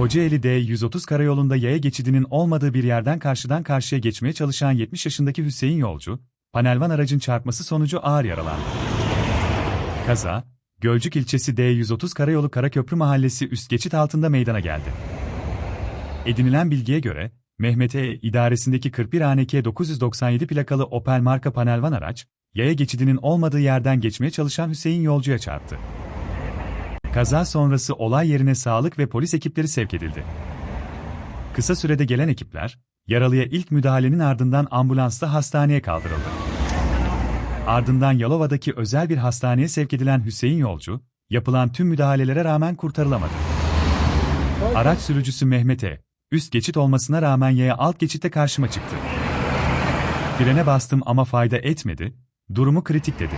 Kocaeli D130 karayolunda yaya geçidinin olmadığı bir yerden karşıdan karşıya geçmeye çalışan 70 yaşındaki Hüseyin Yolcu, panelvan aracın çarpması sonucu ağır yaralandı. Kaza, Gölcük ilçesi D130 Karayolu Karaköprü Mahallesi üst geçit altında meydana geldi. Edinilen bilgiye göre, Mehmet E. idaresindeki 41 ANK 997 plakalı Opel marka panelvan araç, yaya geçidinin olmadığı yerden geçmeye çalışan Hüseyin Yolcu'ya çarptı. Kaza sonrası olay yerine sağlık ve polis ekipleri sevk edildi. Kısa sürede gelen ekipler, yaralıya ilk müdahalenin ardından ambulansla hastaneye kaldırıldı. Ardından Yalova'daki özel bir hastaneye sevk edilen Hüseyin Yolcu, yapılan tüm müdahalelere rağmen kurtarılamadı. Araç sürücüsü Mehmet'e, üst geçit olmasına rağmen yaya alt geçitte karşıma çıktı. Frene bastım ama fayda etmedi, durumu kritik dedi.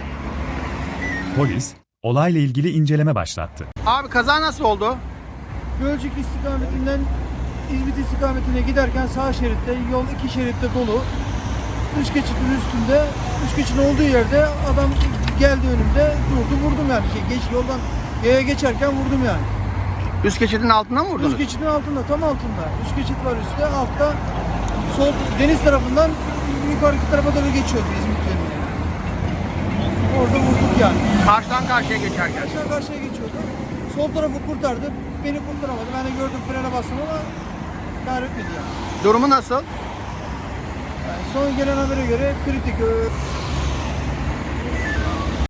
Polis, olayla ilgili inceleme başlattı. Abi kaza nasıl oldu? Gölcük istikametinden İzmit istikametine giderken sağ şeritte yol iki şeritte dolu. Üç geçitin üstünde, üç geçitin olduğu yerde adam geldi önümde durdu vurdum yani. Şey, geç yoldan yaya geçerken vurdum yani. Üst geçidin altına mı vurdunuz? Üst geçitin altında, tam altında. Üst geçit var üstte, altta sol deniz tarafından yukarıki tarafa doğru geçiyordu İzmit yönüne. Yani. Karşıdan karşıya geçerken. Karşıdan karşıya geçiyordu. Sol tarafı kurtardı. Beni kurtaramadı. Ben de gördüm frene bastım ama kar etmedi yani. Durumu nasıl? Yani son gelen habere göre kritik.